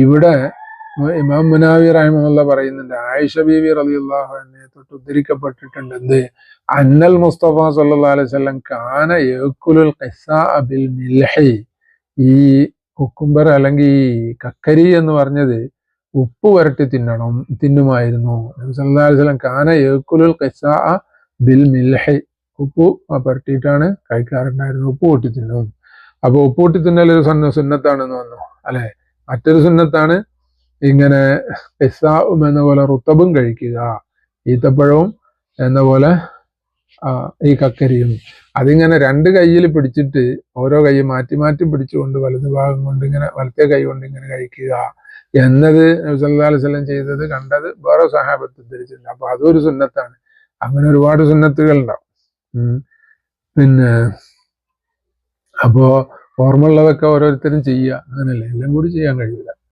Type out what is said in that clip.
ഇവിടെ ഇമാം മുനാവി റഹിമുല്ല പറയുന്നുണ്ട് ആയിഷ ബീവി റളിയല്ലാഹു അൻഹയെ തൊട്ട് ഉദ്ധരിക്കപ്പെട്ടിട്ടുണ്ട് എന്ത്? അന്നൽ മുസ്തഫ സല്ലല്ലാഹു അലൈഹി വസല്ലം കാന ഏക്കുലുൽ അബിൽ ബിൽ മിൽഹി. ഈ കുക്കുംബർ അല്ലെങ്കിൽ ഈ കക്കരി എന്ന് പറഞ്ഞത് ഉപ്പ് വരട്ടി തിന്നണം തിന്നുമായിരുന്നു. അലൈഹി വസല്ലം കാന ഏക്കുലുൽ ഖിസ്സാ ബിൽ മിൽഹി. ഉപ്പ് പരട്ടിയിട്ടാണ് കഴിക്കാറുണ്ടായിരുന്നു ഉപ്പ് കൂട്ടി തിന്നും അപ്പൊ ഉപ്പ് കൂട്ടി തിന്നൽ ഒരു സുന്ന സുന്നത്താണെന്ന് വന്നു അല്ലെ? മറ്റൊരു സുന്നത്താണ് ഇങ്ങനെ പെസാവും എന്ന പോലെ റുത്തബും കഴിക്കുക. ഈത്തപ്പഴവും എന്ന പോലെ ഈ കക്കരിയും. അതിങ്ങനെ രണ്ട് കയ്യിൽ പിടിച്ചിട്ട് ഓരോ കൈ മാറ്റി മാറ്റി പിടിച്ചുകൊണ്ട് വലതു ഭാഗം കൊണ്ട് ഇങ്ങനെ വലത്തെ കൈ കൊണ്ട് ഇങ്ങനെ കഴിക്കുക. എന്നത് അലൈഹി വസല്ലം ചെയ്തത് കണ്ടത് വേറെ സഹാബത്ത് ധരിച്ചിട്ടുണ്ട് അപ്പൊ അതൊരു സുന്നത്താണ്. അങ്ങനെ ഒരുപാട് സുന്നത്തുകൾ ഉണ്ടാവും പിന്നെ അപ്പോ ഓർമ്മയുള്ളതൊക്കെ ഓരോരുത്തരും ചെയ്യുക അങ്ങനല്ലേ? എല്ലാം കൂടി ചെയ്യാൻ കഴിയില്ല.